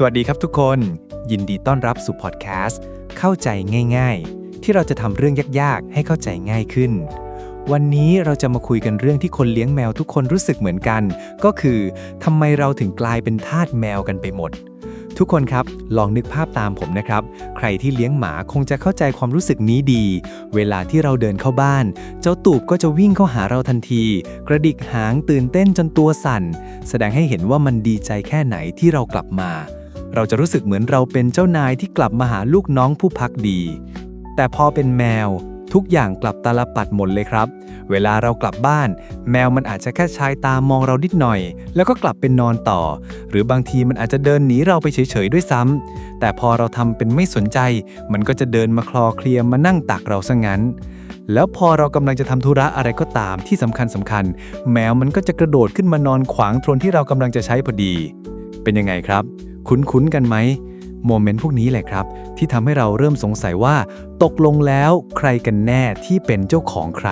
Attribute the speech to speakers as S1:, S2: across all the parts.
S1: สวัสดีครับทุกคน ยินดีต้อนรับสู่พอดแคสต์เข้าใจง่าย ๆ ที่เราจะทำเรื่องยากๆ ให้เข้าใจง่ายขึ้น วันนี้เราจะมาคุยกันเรื่องที่คนเลี้ยงแมวทุกคนรู้สึกเหมือนกัน ก็คือทำไมเราถึงกลายเป็นทาสแมวกันไปหมด ทุกคนครับลองนึกภาพตามผมนะครับ ใครที่เลี้ยงหมาคงจะเข้าใจความรู้สึกนี้ดี เวลาที่เราเดินเข้าบ้าน เจ้าตูบก็จะวิ่งเข้าหาเราทันที กระดิกหางตื่นเต้นจนตัวสั่น แสดงให้เห็นว่ามันดีใจแค่ไหนที่เรากลับมา เราจะรู้สึกเหมือนเราเป็นเจ้านายที่กลับมาหาลูกน้องผู้พักดี แต่พอเป็นแมว ทุกอย่างกลับตาลปัดหมดเลยครับ เวลาเรากลับบ้าน แมวมันอาจจะแค่ชายตามองเรานิดหน่อย แล้วก็กลับเป็นนอนต่อ หรือบางทีมันอาจจะเดินหนีเราไปเฉยๆด้วยซ้ำแต่พอเราทำเป็นไม่สนใจ มันก็จะเดินมาคลอเคลียมานั่งตักเราซะงั้นแล้วพอเรากำลังจะทำธุระอะไรก็ตามที่สำคัญสำคัญ แมวมันก็จะกระโดดขึ้นมานอนขวางโทรนที่เรากำลังจะใช้พอดี เป็นยังไงครับ คุ้นๆกันไหมโมเมนต์พวกนี้แหละครับ ที่ทำให้เราเริ่มสงสัยว่า ตกลงแล้วใครกันแน่ที่เป็นเจ้าของใคร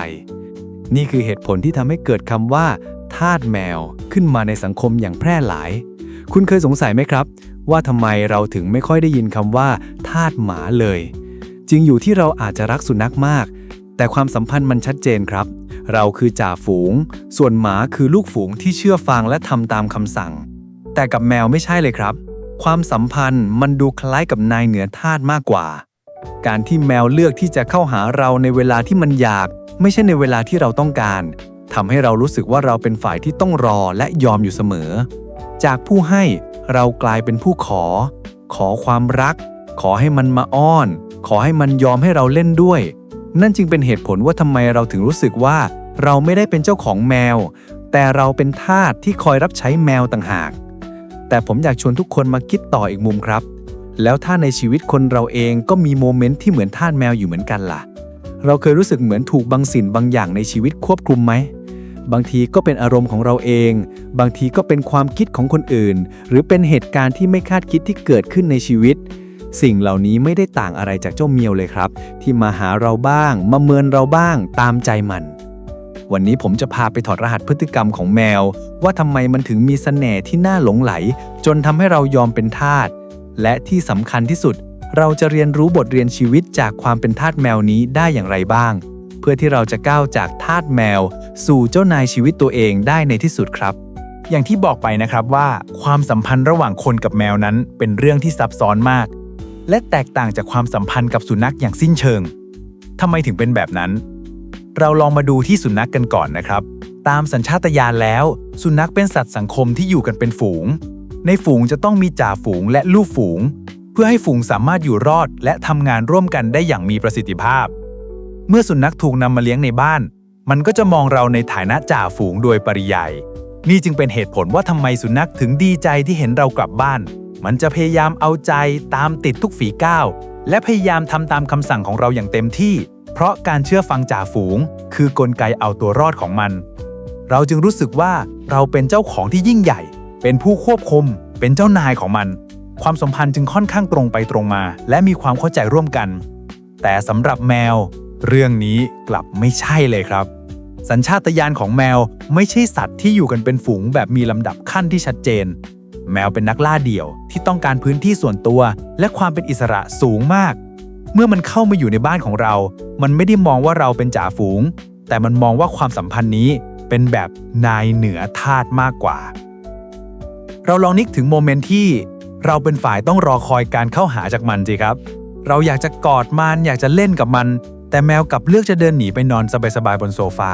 S1: นี่คือเหตุผลที่ทำให้เกิดคำว่าทาสแมวขึ้นมาในสังคมอย่างแพร่หลาย คุณเคยสงสัยไหมครับ ว่าทำไมเราถึงไม่ค่อยได้ยินคำว่าทาสหมาเลย จริงอยู่ที่เราอาจจะรักสุนัขมาก แต่ความสัมพันธ์มันชัดเจนครับ เราคือจ่าฝูง ส่วนหมาคือลูกฝูงที่เชื่อฟังและทำตามคำสั่ง แต่กับแมวไม่ใช่เลยครับ ความสัมพันธ์มันดูคล้ายกับนายเหนือทาสมากกว่า การที่แมวเลือกที่จะเข้าหาเราในเวลาที่มันอยาก ไม่ใช่ในเวลาที่เราต้องการทำให้เรารู้สึกว่าเราเป็นฝ่ายที่ต้องรอและยอมอยู่เสมอ จากผู้ให้เรากลายเป็นผู้ขอ ขอความรัก ขอให้มันมาอ้อน ขอให้มันยอมให้เราเล่นด้วย นั่นจึงเป็นเหตุผลว่าทำไมเราถึงรู้สึกว่า เราไม่ได้เป็นเจ้าของแมว แต่เราเป็นทาสที่คอยรับใช้แมวต่างหาก แต่ผมอยากชวนทุกคนมาคิดต่ออีกมุมครับ แล้วถ้าในชีวิตคนเราเองก็มีโมเมนต์ที่เหมือนท่าสแมวอยู่เหมือนกันล่ะ เราเคยรู้สึกเหมือนถูกบางสิ่งบางอย่างในชีวิตควบคุมไหม บางทีก็เป็นอารมณ์ของเราเอง บางทีก็เป็นความคิดของคนอื่น หรือเป็นเหตุการณ์ที่ไม่คาดคิดที่เกิดขึ้นในชีวิต สิ่งเหล่านี้ไม่ได้ต่างอะไรจากเจ้าเมียวเลยครับ ที่มาหาเราบ้าง มาเมินเราบ้าง ตามใจมัน วันนี้ผมจะพาไปถอดรหัสพฤติกรรมของแมว ว่าทำไมมันถึงมีเสน่ห์ที่น่าหลงไหล จนทำให้เรายอมเป็นทาส และที่สำคัญที่สุด เราจะเรียนรู้บทเรียนชีวิตจากความเป็นทาสแมวนี้ได้อย่างไรบ้าง เพื่อที่เราจะก้าวจากทาสแมว สู่เจ้านายชีวิตตัวเองได้ในที่สุดครับ
S2: อย่างที่บอกไปนะครับว่าความสัมพันธ์ระหว่างคนกับแมวนั้นเป็นเรื่องที่ซับซ้อนมาก และแตกต่างจากความสัมพันธ์กับสุนัขอย่างสิ้นเชิงทำไมถึงเป็นแบบนั้น เราลองมาดูที่สุนัขกกันก่อนนะครับ ตามสัญชาตญาณแล้ว สุนัขเป็นสัตว์สังคมที่อยู่กันเป็นฝูง ในฝูงจะต้องมีจ่าฝูงและลูกฝูง เพื่อให้ฝูงสามารถอยู่รอด และทำงานร่วมกันได้อย่างมีประสิทธิภาพ เมื่อสุนัขถูกนำมาเลี้ยงในบ้าน มันก็จะมองเราในฐานะจ่าฝูงโดยปริยายนี่จึงเป็นเหตุผลว่าทำไมสุนัขถึงดีใจที่เห็นเรากลับบ้าน มันจะพยายามเอาใจตามติดทุกฝีก้าวและพยายามทำตามคำสั่งของเราอย่างเต็มที่ เพราะการเชื่อฟังจ่าฝูง คือกลไกเอาตัวรอดของมัน เราจึงรู้สึกว่าเราเป็นเจ้าของที่ยิ่งใหญ่ เป็นผู้ควบคุม เป็นเจ้านายของมัน ความสัมพันธ์จึงค่อนข้างตรงไปตรงมา และมีความเข้าใจร่วมกัน แต่สำหรับแมว เรื่องนี้กลับไม่ใช่เลยครับ สัญชาตญาณของแมวไม่ใช่สัตว์ที่อยู่กันเป็นฝูงแบบมีลำดับขั้นที่ชัดเจน แมวเป็นนักล่าเดี่ยวที่ต้องการพื้นที่ส่วนตัว และความเป็นอิสระสูงมาก เมื่อมันเข้ามาอยู่ในบ้านของเรา มันไม่ได้มองว่าเราเป็นจ่าฝูง แต่มันมองว่าความสัมพันธ์นี้เป็นแบบนายเหนือทาสมากกว่า เราลองนึกถึงโมเมนต์ที่เราเป็นฝ่ายต้องรอคอยการเข้าหาจากมันสิครับ เราอยากจะกอดมันอยากจะเล่นกับมัน แต่แมวกลับเลือกจะเดินหนีไปนอนสบายๆบนโซฟา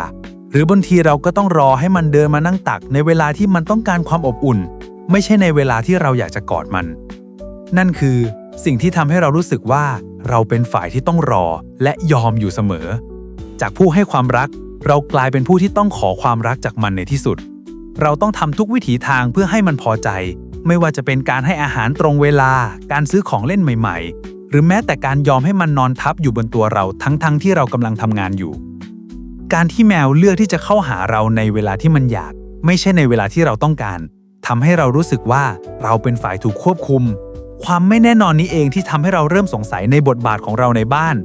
S2: หรือบางทีเราก็ต้องรอให้มันเดินมานั่งตัก ในเวลาที่มันต้องการความอบอุ่น ไม่ใช่ในเวลาที่เราอยากจะกอดมัน นั่นคือสิ่งที่ทำให้เรารู้สึกว่า เราเป็นฝ่ายที่ต้องรอและยอมอยู่เสมอ จากผู้ให้ความรัก เรากลายเป็นผู้ที่ต้องขอความรักจากมันในที่สุด เราต้องทำทุกวิถีทางเพื่อให้มันพอใจ ไม่ว่าจะเป็นการให้อาหารตรงเวลา การซื้อของเล่นใหม่ๆ หรือแม้แต่การยอมให้มันนอนทับอยู่บนตัวเราทั้งๆทที่เรากำลังทำงานอยู่ การที่แมวเลือกที่จะเข้าหาเราในเวลาที่มันอยาก ไม่ใช่ในเวลาที่เราต้องการทำให้เรารู้สึกว่าเราเป็นฝ่ายถูกควบคุม ความไม่แน่นอนนี้เองที่ทำให้เราเริ่มสงสัยในบทบาทของเราในบ้าน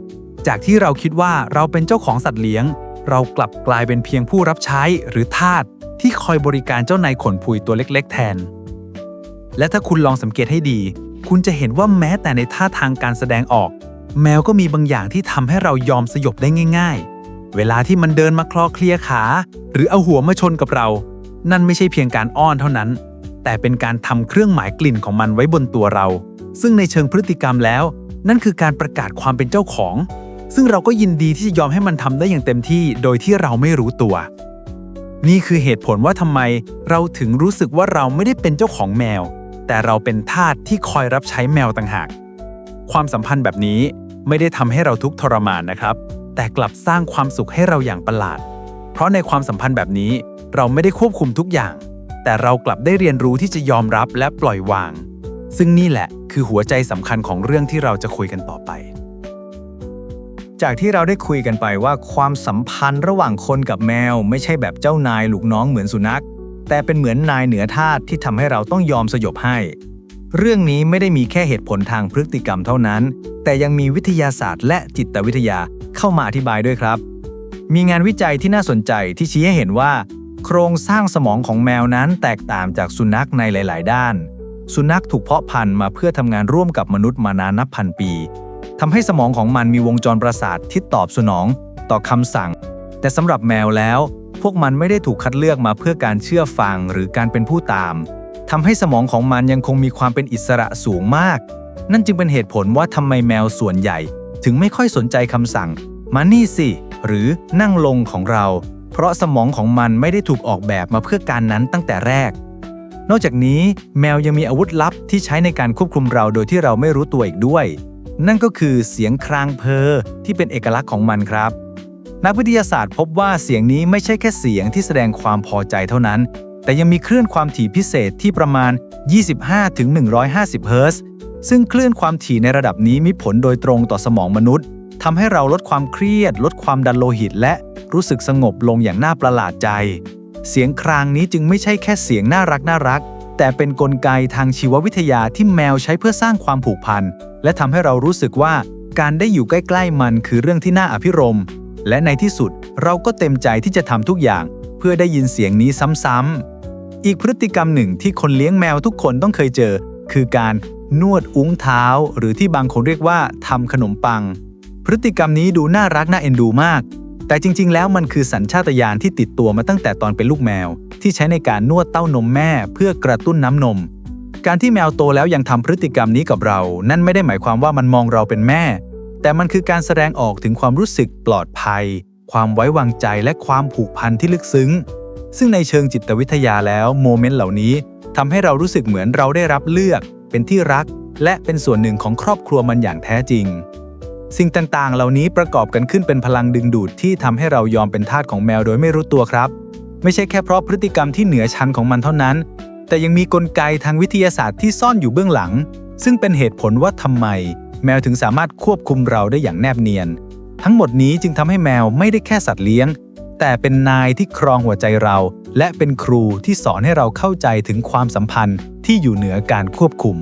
S2: จากที่เราคิดว่าเราเป็นเจ้าของสัตว์เลี้ยง เรากลับกลายเป็นเพียงผู้รับใช้หรือทาสที่คอยบริการเจ้านายขนพุยตัวเล็ก ๆ แทน และถ้าคุณลองสังเกตให้ดี คุณจะเห็นว่าแม้แต่ในท่าทางการแสดงออก แมวก็มีบางอย่างที่ทำให้เรายอมสยบได้ง่าย ๆ เวลาที่มันเดินมาคลอเคลียขา หรือเอาหัวมาชนกับเรา นั่นไม่ใช่เพียงการอ้อนเท่านั้น แต่เป็นการทำเครื่องหมายกลิ่นของมันไว้บนตัวเรา ซึ่งในเชิงพฤติกรรมแล้ว นั่นคือการประกาศความเป็นเจ้าของ ซึ่งเราก็ยินดีที่จะยอมให้มันทำได้อย่างเต็มที่โดยที่เราไม่รู้ตัว นี่คือเหตุผลว่าทำไมเราถึงรู้สึกว่าเราไม่ได้เป็นเจ้าของแมว แต่เราเป็นทาสที่คอยรับใช้แมวต่างหาก ความสัมพันธ์แบบนี้ไม่ได้ทำให้เราทุกข์ทรมานนะครับ แต่กลับสร้างความสุขให้เราอย่างประหลาด เพราะในความสัมพันธ์แบบนี้เราไม่ได้ควบคุมทุกอย่าง แต่เรากลับได้เรียนรู้ที่จะยอมรับและปล่อยวาง ซึ่งนี่แหละคือหัวใจสำคัญของเรื่องที่เราจะคุยกันต่อไป
S1: จากที่เราได้คุยกันไปว่าความสัมพันธ์ระหว่างคนกับแมว ไม่ใช่แบบเจ้านายลูกน้องเหมือนสุนัข แต่เป็นเหมือนนายเหนือทาสที่ทำให้เราต้องยอมสยบให้ เรื่องนี้ไม่ได้มีแค่เหตุผลทางพฤติกรรมเท่านั้น แต่ยังมีวิทยาศาสตร์ และจิตวิทยาเข้ามาอธิบายด้วยครับ มีงานวิจัยที่น่าสนใจที่ชี้ให้เห็นว่า โครงสร้างสมองของแมวนั้นแตกต่างจากสุนัขในหลาย ๆ ด้าน สุนัขถูกเพาะพันธุ์มาเพื่อทำงานร่วมกับมนุษย์มานานนับพันปีทำให้สมองของมันมีวงจรประสาทที่ตอบสนองต่อคำสั่ง แต่สำหรับแมวแล้ว พวกมันไม่ได้ถูกคัดเลือกมาเพื่อการเชื่อฟังหรือการเป็นผู้ตามทำให้สมองของมันยังคงมีความเป็นอิสระสูงมาก นั่นจึงเป็นเหตุผลว่าทำไมแมวส่วนใหญ่ ถึงไม่ค่อยสนใจคำสั่ง มานี่สิ หรือนั่งลงของเรา เพราะสมองของมันไม่ได้ถูกออกแบบมาเพื่อการนั้นตั้งแต่แรก นอกจากนี้แมวยังมีอาวุธลับที่ใช้ในการควบคุมเราโดยที่เราไม่รู้ตัวอีกด้วย นั่นก็คือเสียงครางเพอที่เป็นเอกลักษณ์ของมันครับ นักวิทยาศาสตร์พบว่าเสียงนี้ไม่ใช่แค่เสียงที่แสดงความพอใจเท่านั้น แต่ยังมีคลื่นความถี่พิเศษที่ประมาณ 25-150 เฮิรตซ์ซึ่งคลื่นความถี่ในระดับนี้มีผลโดยตรงต่อสมองมนุษย์ทำให้เราลดความเครียด ลดความดันโลหิต และรู้สึกสงบลงอย่างน่าประหลาดใจ เสียงครางนี้จึงไม่ใช่แค่เสียงน่ารักน่ารัก แต่เป็นนกลไกทางชีววิทยาที่แมวใช้เพื่อสร้างความผูกพัน และทำให้เรารู้สึกว่าการได้อยู่ใกล้ๆมันคือเรื่องที่น่าอภิรมย์และในที่สุดเราก็เต็มใจที่จะทำทุกอย่าง เพื่อได้ยินเสียงนี้ซ้ำๆ อีกพฤติกรรมหนึ่งที่คนเลี้ยงแมวทุกคนต้องเคยเจอ คือการนวดอุ้งเท้า หรือที่บางคนเรียกว่าทำขนมปัง พฤติกรรมนี้ดูน่ารักน่าเอ็นดูมาก แต่จริง ๆ แล้วมันคือสัญชาตญาณที่ติดตัวมาตั้งแต่ตอนเป็นลูกแมว ที่ใช้ในการนวดเต้านมแม่เพื่อกระตุ้นน้ำนม การที่แมวโตแล้วยังทำพฤติกรรมนี้กับเรา นั่นไม่ได้หมายความว่ามันมองเราเป็นแม่ แต่มันคือการแสดงออกถึงความรู้สึกปลอดภัย ความไว้วางใจและความผูกพันที่ลึกซึ้ง ซึ่งในเชิงจิตวิทยาแล้วโมเมนต์เหล่านี้ทำให้เรารู้สึกเหมือนเราได้รับเลือก เป็นที่รัก และเป็นส่วนหนึ่งของครอบครัวมันอย่างแท้จริง สิ่งต่างๆ เหล่านี้ประกอบกันขึ้นเป็นพลังดึงดูดที่ทำให้เรายอมเป็นทาสของแมวโดยไม่รู้ตัวครับ ไม่ใช่แค่เพราะพฤติกรรมที่เหนือชั้นของมันเท่านั้น แต่ยังมีกลไกทางวิทยาศาสตร์ที่ซ่อนอยู่เบื้องหลัง ซึ่งเป็นเหตุผลว่าทำไม แมวถึงสามารถควบคุมเราได้อย่างแนบเนียน ทั้งหมดนี้จึงทำให้แมวไม่ได้แค่สัตว์เลี้ยง แต่เป็นนายที่ครองหัวใจเรา และเป็นครูที่สอนให้เราเข้าใจถึงความสัมพันธ์ที่อยู่เหนือการควบคุม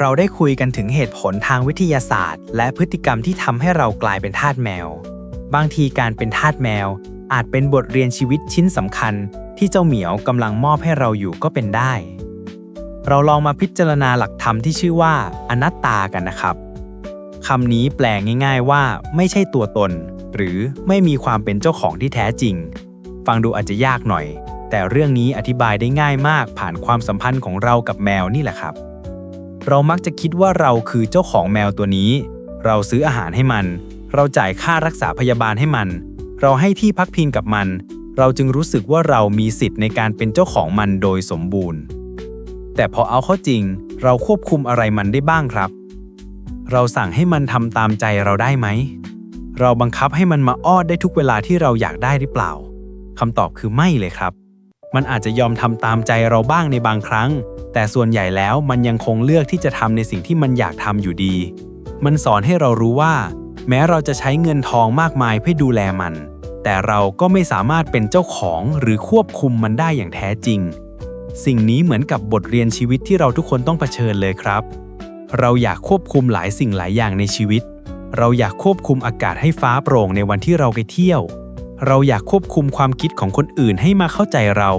S3: เราได้คุยกันถึงเหตุผลทางวิทยาศาสตร์ และพฤติกรรมที่ทำให้เรากลายเป็นทาสแมว บางทีการเป็นทาสแมว อาจเป็นบทเรียนชีวิตชิ้นสำคัญ ที่เจ้าเหมียวกำลังมอบให้เราอยู่ก็เป็นได้ เราลองมาพิจารณาหลักธรรมที่ชื่อว่า อนัตตากันนะครับคำนี้แปลง่าย ๆว่า ไม่ใช่ตัวตน หรือไม่มีความเป็นเจ้าของที่แท้จริง ฟังดูอาจจะยากหน่อย แต่เรื่องนี้อธิบายได้ง่ายมากผ่านความสัมพันธ์ของเรากับแมวนี่แหละครับ เรามักจะคิดว่าเราคือเจ้าของแมวตัวนี้ เราซื้ออาหารให้มัน เราจ่ายค่ารักษาพยาบาลให้มัน เราให้ที่พักพิงกับมัน เราจึงรู้สึกว่าเรามีสิทธิ์ในการเป็นเจ้าของมันโดยสมบูรณ์ แต่พอเอาเข้าจริง เราควบคุมอะไรมันได้บ้างครับ เราสั่งให้มันทำตามใจเราได้ไหม เราบังคับให้มันมาอ้อนได้ทุกเวลาที่เราอยากได้หรือเปล่าคำตอบคือไม่เลยครับ มันอาจจะยอมทำตามใจเราบ้างในบางครั้ง แต่ส่วนใหญ่แล้วมันยังคงเลือกที่จะทำในสิ่งที่มันอยากทำอยู่ดี มันสอนให้เรารู้ว่า แม้เราจะใช้เงินทองมากมายเพื่อดูแลมัน แต่เราก็ไม่สามารถเป็นเจ้าของหรือควบคุมมันได้อย่างแท้จริง สิ่งนี้เหมือนกับบทเรียนชีวิตที่เราทุกคนต้องเผชิญเลยครับ เราอยากควบคุมหลายสิ่งหลายอย่างในชีวิต เราอยากควบคุมอากาศให้ฟ้าโปร่งในวันที่เราไปเที่ยว เราอยากควบคุมความคิดของคนอื่นให้มาเข้าใจเรา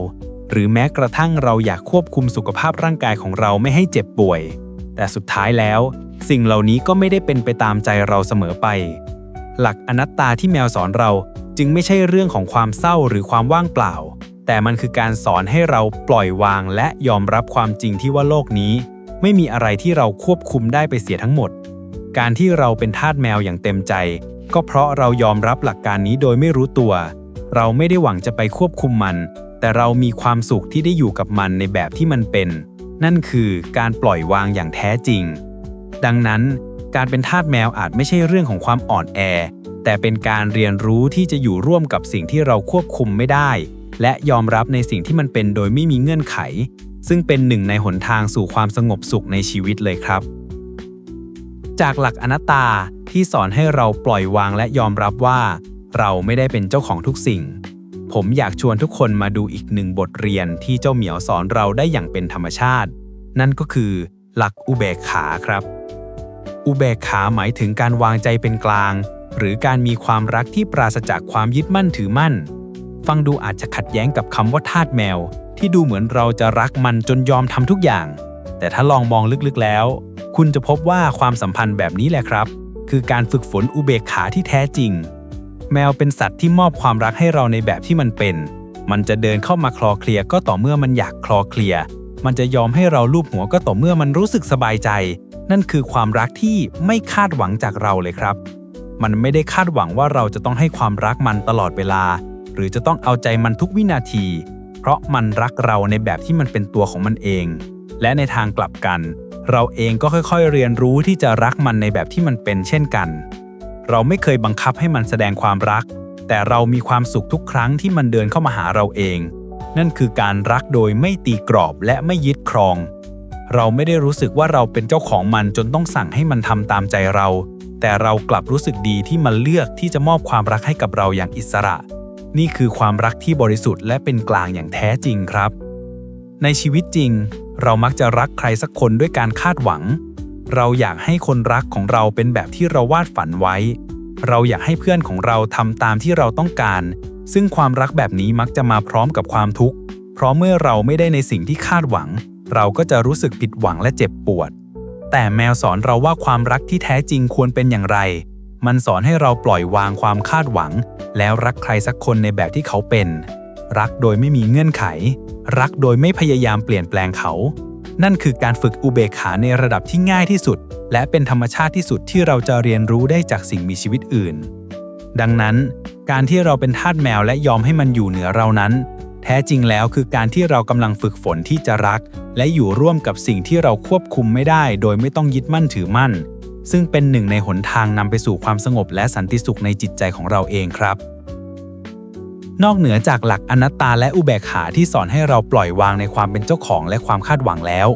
S3: หรือแม้กระทั่งเราอยากควบคุมสุขภาพร่างกายของเราไม่ให้เจ็บป่วย แต่สุดท้ายแล้ว สิ่งเหล่านี้ก็ไม่ได้เป็นไปตามใจเราเสมอไป หลักอนัตตาที่แมวสอนเราจึงไม่ใช่เรื่องของความเศร้าหรือความว่างเปล่า แต่มันคือการสอนให้เราปล่อยวางและยอมรับความจริงที่ว่าโลกนี้ ไม่มีอะไรที่เราควบคุมได้ไปเสียทั้งหมด การที่เราเป็นทาสแมวอย่างเต็มใจ ก็เพราะเรายอมรับหลักการนี้โดยไม่รู้ตัว เราไม่ได้หวังจะไปควบคุมมัน แต่เรามีความสุขที่ได้อยู่กับมันในแบบที่มันเป็น นั่นคือการปล่อยวางอย่างแท้จริง ดังนั้น การเป็นทาสแมวอาจไม่ใช่เรื่องของความอ่อนแอ แต่เป็นการเรียนรู้ที่จะอยู่ร่วมกับสิ่งที่เราควบคุมไม่ได้ และยอมรับในสิ่งที่มันเป็นโดยไม่มีเงื่อนไข ซึ่งเป็นหนึ่งในหนทางสู่ความสงบสุขในชีวิตเลยครับ จากหลักอนัตตาที่สอนให้เราปล่อยวางและยอมรับว่า เราไม่ได้เป็นเจ้าของทุกสิ่ง ผมอยากชวนทุกคนมาดูอีกหนึ่งบทเรียนที่เจ้าเหมียวสอนเราได้อย่างเป็นธรรมชาติ นั่นก็คือ หลักอุเบกขาครับ อุเบกขาหมายถึงการวางใจเป็นกลาง หรือการมีความรักที่ปราศจากความยึดมั่นถือมั่น ฟังดูอาจจะขัดแย้งกับคำว่าทาสแมว ที่ดูเหมือนเราจะรักมันจนยอมทำทุกอย่าง แต่ถ้าลองมองลึกๆแล้ว คุณจะพบว่าความสัมพันธ์แบบนี้แหละครับ คือการฝึกฝนอุเบกขาที่แท้จริง แมวเป็นสัตว์ที่มอบความรักให้เราในแบบที่มันเป็น มันจะเดินเข้ามาคลอเคลียก็ต่อเมื่อมันอยากคลอเคลียมันจะยอมให้เราลูบหัวก็ต่อเมื่อมันรู้สึกสบายใจ นั่นคือความรักที่ไม่คาดหวังจากเราเลยครับ มันไม่ได้คาดหวังว่าเราจะต้องให้ความรักมันตลอดเวลา หรือจะต้องเอาใจมันทุกวินาที เพราะมันรักเราในแบบที่มันเป็นตัวของมันเอง และในทางกลับกัน เราเองก็ค่อยๆ เรียนรู้ที่จะรักมันในแบบที่มันเป็นเช่นกัน เราไม่เคยบังคับให้มันแสดงความรัก แต่เรามีความสุขทุกครั้งที่มันเดินเข้ามาหาเราเอง นั่นคือการรักโดยไม่ตีกรอบและไม่ยึดครอง เราไม่ได้รู้สึกว่าเราเป็นเจ้าของมันจนต้องสั่งให้มันทำตามใจเรา แต่เรากลับรู้สึกดีที่มันเลือกที่จะมอบความรักให้กับเราอย่างอิสระ นี่คือความรักที่บริสุทธิ์และเป็นกลางอย่างแท้จริงครับ ในชีวิตจริง เรามักจะรักใครสักคนด้วยการคาดหวัง เราอยากให้คนรักของเราเป็นแบบที่เราวาดฝันไว้ เราอยากให้เพื่อนของเราทำตามที่เราต้องการ ซึ่งความรักแบบนี้มักจะมาพร้อมกับความทุกข์ เพราะเมื่อเราไม่ได้ในสิ่งที่คาดหวัง เราก็จะรู้สึกผิดหวังและเจ็บปวด แต่แมวสอนเราว่าความรักที่แท้จริงควรเป็นอย่างไร มันสอนให้เราปล่อยวางความคาดหวัง แล้วรักใครสักคนในแบบที่เขาเป็น รักโดยไม่มีเงื่อนไข รักโดยไม่พยายามเปลี่ยนแปลงเขา นั่นคือการฝึกอุเบกขาในระดับที่ง่ายที่สุด และเป็นธรรมชาติที่สุดที่เราจะเรียนรู้ได้จากสิ่งมีชีวิตอื่น ดังนั้น การที่เราเป็นทาสแมวและยอมให้มันอยู่เหนือเรานั้น แท้จริงแล้วคือการที่เรากำลังฝึกฝนที่จะรัก และอยู่ร่วมกับสิ่งที่เราควบคุมไม่ได้ โดยไม่ต้องยึดมั่นถือมั่น ซึ่งเป็นหนึ่งในหนทางนำไปสู่ความสงบและสันติสุขในจิตใจของเราเองครับ นอกเหนือจากหลักอนัตตาและอุเบกขาที่สอนให้เราปล่อยวางในความเป็นเจ้าของและความคาดหวังแล้ว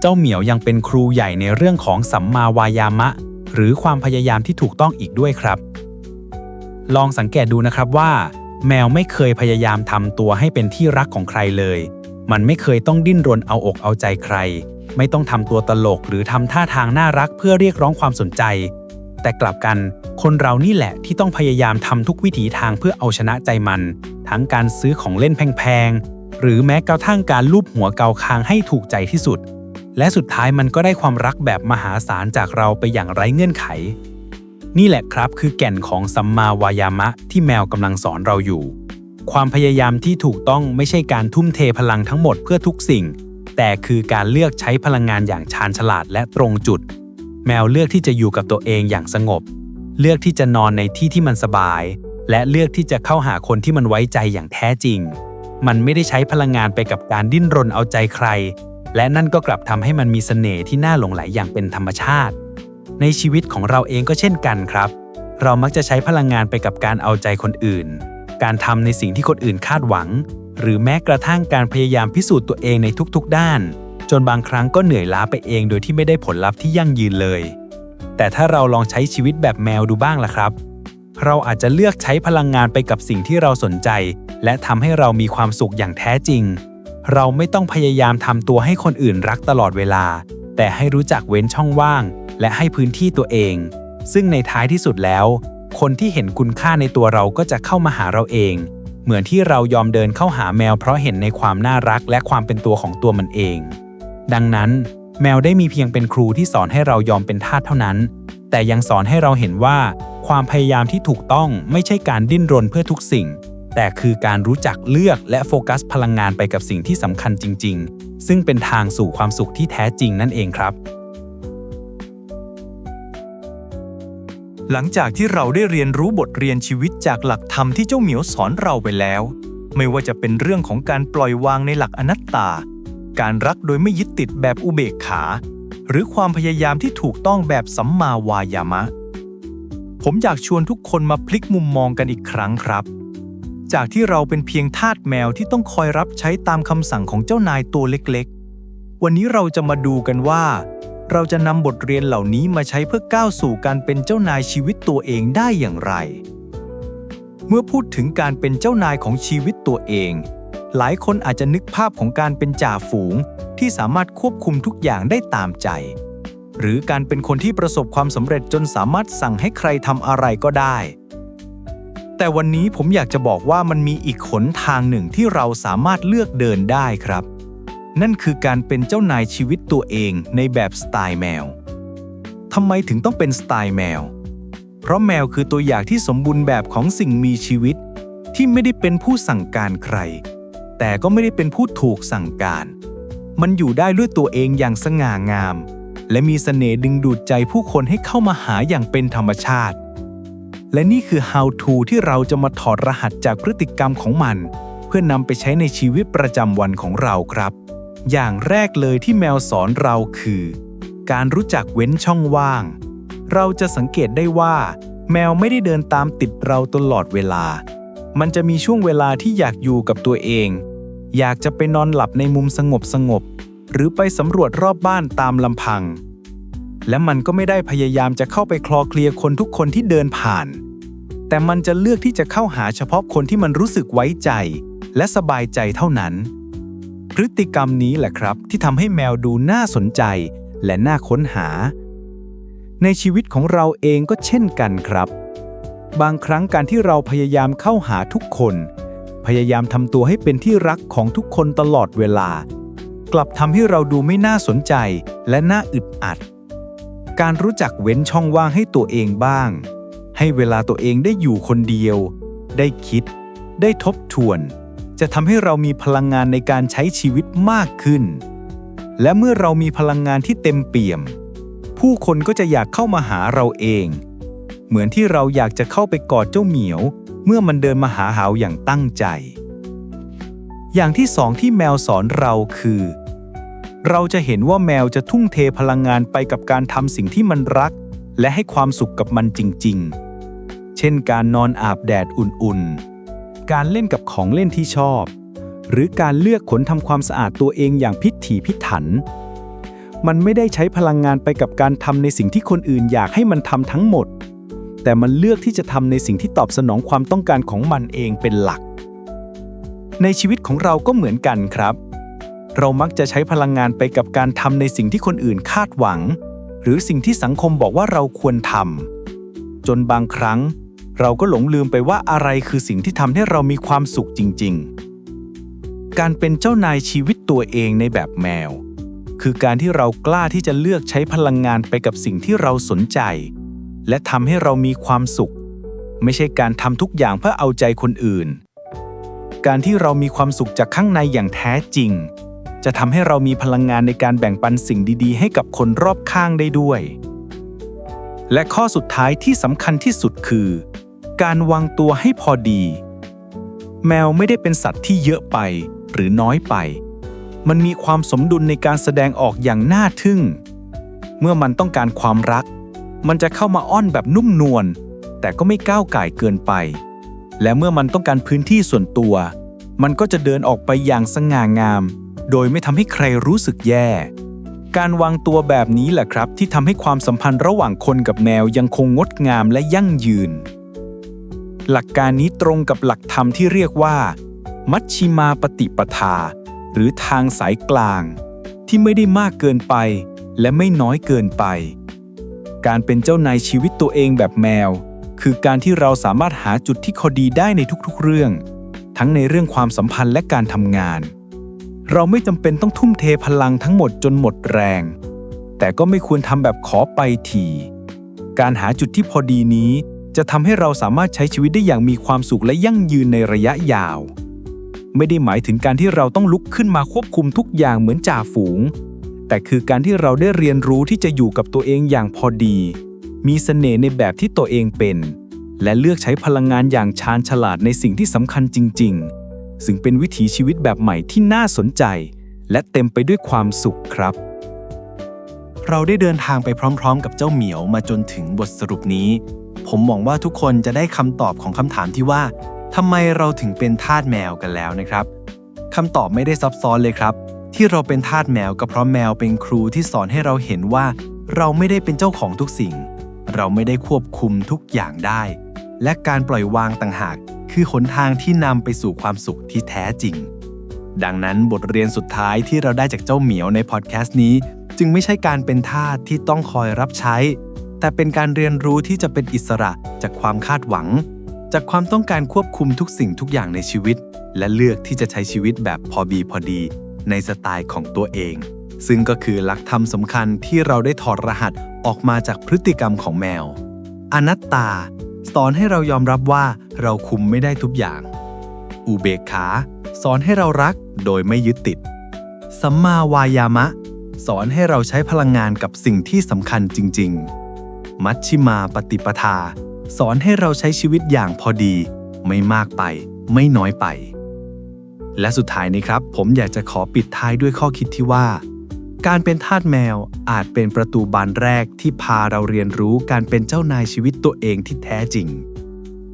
S3: เจ้าเหมียวยังเป็นครูใหญ่ในเรื่องของสัมมาวายามะ หรือความพยายามที่ถูกต้องอีกด้วยครับ ลองสังเกตดูนะครับว่า แมวไม่เคยพยายามทำตัวให้เป็นที่รักของใครเลย มันไม่เคยต้องดิ้นรนเอาอกเอาใจใคร ไม่ต้องทำตัวตลกหรือทำท่าทางน่ารักเพื่อเรียกร้องความสนใจ แต่กลับกัน คนเรานี่แหละที่ต้องพยายามทำทุกวิถีทางเพื่อเอาชนะใจมัน ทั้งการซื้อของเล่นแพงๆ หรือแม้กระทั่งการลูบหัวเกาคางให้ถูกใจที่สุด และสุดท้ายมันก็ได้ความรักแบบมหาศาลจากเราไปอย่างไร้เงื่อนไข นี่แหละครับคือแก่นของสัมมาวายามะที่แมวกำลังสอนเราอยู่ ความพยายามที่ถูกต้องไม่ใช่การทุ่มเทพลังทั้งหมดเพื่อทุกสิ่ง แต่คือการเลือกใช้พลังงานอย่างชาญฉลาดและตรงจุด แมวเลือกที่จะอยู่กับตัวเองอย่างสงบ เลือกที่จะนอนในที่ที่มันสบาย และเลือกที่จะเข้าหาคนที่มันไว้ใจอย่างแท้จริง มันไม่ได้ใช้พลังงานไปกับการดิ้นรนเอาใจใคร และนั่นก็กลับทำให้มันมีเสน่ห์ที่น่าหลงไหลอย่างเป็นธรรมชาติ ในชีวิตของเราเองก็เช่นกันครับ เรามักจะใช้พลังงานไปกับการเอาใจคนอื่น การทำในสิ่งที่คนอื่นคาดหวัง หรือแม้กระทั่งการพยายามพิสูจน์ตัวเองในทุกๆด้าน จนบางครั้งก็เหนื่อยล้าไปเองโดยที่ไม่ได้ผลลัพธ์ที่ยั่งยืนเลย แต่ถ้าเราลองใช้ชีวิตแบบแมวดูบ้างล่ะครับ เราอาจจะเลือกใช้พลังงานไปกับสิ่งที่เราสนใจ และทำให้เรามีความสุขอย่างแท้จริง เราไม่ต้องพยายามทำตัวให้คนอื่นรักตลอดเวลา แต่ให้รู้จักเว้นช่องว่าง และให้พื้นที่ตัวเอง ซึ่งในท้ายที่สุดแล้ว คนที่เห็นคุณค่าในตัวเราก็จะเข้ามาหาเราเองเหมือนที่เรายอมเดินเข้าหาแมวเพราะเห็นในความน่ารักและความเป็นตัวของตัวมันเอง ดังนั้น แมวได้มีเพียงเป็นครูที่สอนให้เรายอมเป็นทาสเท่านั้น แต่ยังสอนให้เราเห็นว่า ความพยายามที่ถูกต้องไม่ใช่การดิ้นรนเพื่อทุกสิ่ง แต่คือการรู้จักเลือกและโฟกัสพลังงานไปกับสิ่งที่สำคัญจริง ๆ ซึ่งเป็นทางสู่ความสุขที่แท้จริงนั่นเองครับ
S1: หลังจากที่เราได้เรียนรู้บทเรียนชีวิตจากหลักธรรมที่เจ้าเหมียวสอนเราไปแล้ว ไม่ว่าจะเป็นเรื่องของการปล่อยวางในหลักอนัตตา การรักโดยไม่ยึดติดแบบอุเบกขา หรือความพยายามที่ถูกต้องแบบสัมมาวายามะ ผมอยากชวนทุกคนมาพลิกมุมมองกันอีกครั้งครับ จากที่เราเป็นเพียงทาสแมวที่ต้องคอยรับใช้ตามคำสั่งของเจ้านายตัวเล็กๆ วันนี้เราจะมาดูกันว่า เราจะนำบทเรียนเหล่านี้มาใช้เพื่อก้าวสู่การเป็นเจ้านายชีวิตตัวเองได้อย่างไร เมื่อพูดถึงการเป็นเจ้านายของชีวิตตัวเอง หลายคนอาจจะนึกภาพของการเป็นจ่าฝูง ที่สามารถควบคุมทุกอย่างได้ตามใจ หรือการเป็นคนที่ประสบความสำเร็จจนสามารถสั่งให้ใครทำอะไรก็ได้ แต่วันนี้ผมอยากจะบอกว่ามันมีอีกขนทางหนึ่งที่เราสามารถเลือกเดินได้ครับ นั่นคือการเป็นเจ้านายชีวิตตัวเองในแบบสไตล์แมวทำไมถึงต้องเป็นสไตล์แมว เพราะแมวคือตัวอย่างที่สมบูรณ์แบบของสิ่งมีชีวิต ที่ไม่ได้เป็นผู้สั่งการใคร แต่ก็ไม่ได้เป็นผู้ถูกสั่งการ มันอยู่ได้ด้วยตัวเองอย่างสง่างาม และมีเสน่ห์ดึงดูดใจผู้คนให้เข้ามาหาอย่างเป็นธรรมชาติ และนี่คือ how to ที่เราจะมาถอดรหัสจากพฤติกรรมของมัน เพื่อนำไปใช้ในชีวิตประจำวันของเราครับ อย่างแรกเลยที่แมวสอนเราคือ การรู้จักเว้นช่องว่าง เราจะสังเกตได้ว่า แมวไม่ได้เดินตามติดเราตลอดเวลามันจะมีช่วงเวลาที่อยากอยู่กับตัวเอง อยากจะไปนอนหลับในมุมสงบสงบ หรือไปสำรวจรอบบ้านตามลำพัง และมันก็ไม่ได้พยายามจะเข้าไปคลอเคลียคนทุกคนที่เดินผ่าน แต่มันจะเลือกที่จะเข้าหาเฉพาะคนที่มันรู้สึกไว้ใจ และสบายใจเท่านั้น พฤติกรรมนี้แหละครับ ที่ทำให้แมวดูน่าสนใจและน่าค้นหา ในชีวิตของเราเองก็เช่นกันครับ บางครั้งการที่เราพยายามเข้าหาทุกคน พยายามทำตัวให้เป็นที่รักของทุกคนตลอดเวลา กลับทำให้เราดูไม่น่าสนใจและน่าอึดอัด การรู้จักเว้นช่องว่างให้ตัวเองบ้าง ให้เวลาตัวเองได้อยู่คนเดียว ได้คิด ได้ทบทวน จะทำให้เรามีพลังงานในการใช้ชีวิตมากขึ้น และเมื่อเรามีพลังงานที่เต็มเปี่ยม ผู้คนก็จะอยากเข้ามาหาเราเอง เหมือนที่เราอยากจะเข้าไปกอดเจ้าเหมียว เมื่อมันเดินมาหาหาวอย่างตั้งใจ อย่างที่สองที่แมวสอนเราคือ เราจะเห็นว่าแมวจะทุ่มเทพลังงานไปกับการทำสิ่งที่มันรัก และให้ความสุขกับมันจริง ๆ เช่นการนอนอาบแดดอุ่นๆ การเล่นกับของเล่นที่ชอบ หรือการเลือกขนทำความสะอาดตัวเองอย่างพิถีพิถัน มันไม่ได้ใช้พลังงานไปกับการทำในสิ่งที่คนอื่นอยากให้มันทำทั้งหมด แต่มันเลือกที่จะทำในสิ่งที่ตอบสนองความต้องการของมันเองเป็นหลัก ในชีวิตของเราก็เหมือนกันครับ เรามักจะใช้พลังงานไปกับการทำในสิ่งที่คนอื่นคาดหวัง หรือสิ่งที่สังคมบอกว่าเราควรทำจนบางครั้ง เราก็หลงลืมไปว่าอะไรคือสิ่งที่ทำให้เรามีความสุขจริง ๆ การเป็นเจ้านายชีวิตตัวเองในแบบแมว คือการที่เรากล้าที่จะเลือกใช้พลังงานไปกับสิ่งที่เราสนใจ และทำให้เรามีความสุข ไม่ใช่การทำทุกอย่างเพื่อเอาใจคนอื่น การที่เรามีความสุขจากข้างในอย่างแท้จริง จะทำให้เรามีพลังงานในการแบ่งปันสิ่งดี ๆ ให้กับคนรอบข้างได้ด้วย และข้อสุดท้ายที่สำคัญที่สุดคือ การวางตัวให้พอดี แมวไม่ได้เป็นสัตว์ที่เยอะไปหรือน้อยไป มันมีความสมดุลในการแสดงออกอย่างน่าทึ่ง เมื่อมันต้องการความรัก มันจะเข้ามาอ้อนแบบนุ่มนวล แต่ก็ไม่ก้าวไก่เกินไป และเมื่อมันต้องการพื้นที่ส่วนตัว มันก็จะเดินออกไปอย่างสง่างาม โดยไม่ทำให้ใครรู้สึกแย่ การวางตัวแบบนี้แหละครับ ที่ทำให้ความสัมพันธ์ระหว่างคนกับแมวยังคงงดงามและยั่งยืน หลักการนี้ตรงกับหลักธรรมที่เรียกว่า มัชชิมาปฏิปทา หรือทางสายกลาง ที่ไม่ได้มากเกินไป และไม่น้อยเกินไป การเป็นเจ้านายชีวิตตัวเองแบบแมว คือการที่เราสามารถหาจุดที่พอดีได้ในทุกๆเรื่อง
S2: ทั้งในเรื่องความสัมพันธ์และการทำงาน เราไม่จำเป็นต้องทุ่มเทพลังทั้งหมดจนหมดแรง แต่ก็ไม่ควรทำแบบขอไปทีการหาจุดที่พอดีนี้ จะทำให้เราสามารถใช้ชีวิตได้อย่างมีความสุขและยั่งยืนในระยะยาว ไม่ได้หมายถึงการที่เราต้องลุกขึ้นมาควบคุมทุกอย่างเหมือนจ่าฝูง แต่คือการที่เราได้เรียนรู้ที่จะอยู่กับตัวเองอย่างพอดี มีเสน่ห์ในแบบที่ตัวเองเป็น และเลือกใช้พลังงานอย่างชาญฉลาดในสิ่งที่สำคัญจริง ๆ ซึ่งเป็นวิถีชีวิตแบบใหม่ที่น่าสนใจ และเต็มไปด้วยความสุขครับ
S1: เราได้เดินทางไปพร้อม ๆ กับเจ้าเหมียวมาจนถึงบทสรุปนี้ ผมหวังว่าทุกคนจะได้คำตอบของคำถามที่ว่าทำไมเราถึงเป็นทาสแมวกันแล้วนะครับคำตอบไม่ได้ซับซ้อนเลยครับ ที่เราเป็นทาสแมวก็เพราะแมวเป็นครูที่สอนให้เราเห็นว่า เราไม่ได้เป็นเจ้าของทุกสิ่ง เราไม่ได้ควบคุมทุกอย่างได้ และการปล่อยวางต่างหาก คือหนทางที่นำไปสู่ความสุขที่แท้จริง ดังนั้นบทเรียนสุดท้ายที่เราได้จากเจ้าเหมียวในพอดแคสต์นี้ จึงไม่ใช่การเป็นทาสที่ต้องคอยรับใช้ แต่เป็นการเรียนรู้ที่จะเป็นอิสระจากความคาดหวัง จากความต้องการควบคุมทุกสิ่งทุกอย่างในชีวิต และเลือกที่จะใช้ชีวิตแบบพอบีพอดี ในสไตล์ของตัวเอง ซึ่งก็คือหลักธรรมสำคัญที่เราได้ถอดรหัสออกมาจากพฤติกรรมของแมว อนัตตา สอนให้เรายอมรับว่าเราคุมไม่ได้ทุกอย่าง อุเบกขา สอนให้เรารักโดยไม่ยึดติด สัมมาวายามะ สอนให้เราใช้พลังงานกับสิ่งที่สำคัญจริง ๆ มัชชิมาปฏิปทา สอนให้เราใช้ชีวิตอย่างพอดี ไม่มากไป ไม่น้อยไป และสุดท้ายนี้ครับ ผมอยากจะขอปิดท้ายด้วยข้อคิดที่ว่า การเป็นทาสแมวอาจเป็นประตูบานแรกที่พาเราเรียนรู้การเป็นเจ้านายชีวิตตัวเองที่แท้จริง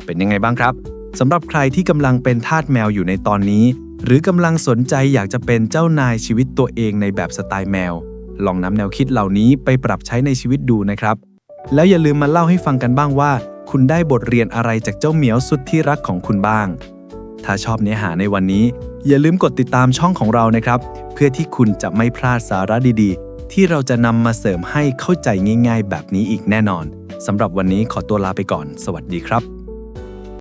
S1: เป็นยังไงบ้างครับสำหรับใครที่กำลังเป็นทาสแมวอยู่ในตอนนี้ หรือกำลังสนใจอยากจะเป็นเจ้านายชีวิตตัวเองในแบบสไตล์แมว ลองนำแนวคิดเหล่านี้ไปปรับใช้ในชีวิตดูนะครับ แล้วอย่าลืมมาเล่าให้ฟังกันบ้างว่า คุณได้บทเรียนอะไรจากเจ้าเหมียวสุดที่รักของคุณบ้าง ถ้าชอบเนื้อหาในวันนี้ อย่าลืมกดติดตามช่องของเรานะครับ เพื่อที่คุณจะไม่พลาดสาระดีๆ ที่เราจะนำมาเสริมให้เข้าใจง่าย ๆ แบบนี้อีกแน่นอนสำหรับวันนี้ขอตัวลาไปก่อน สวัสดีครับ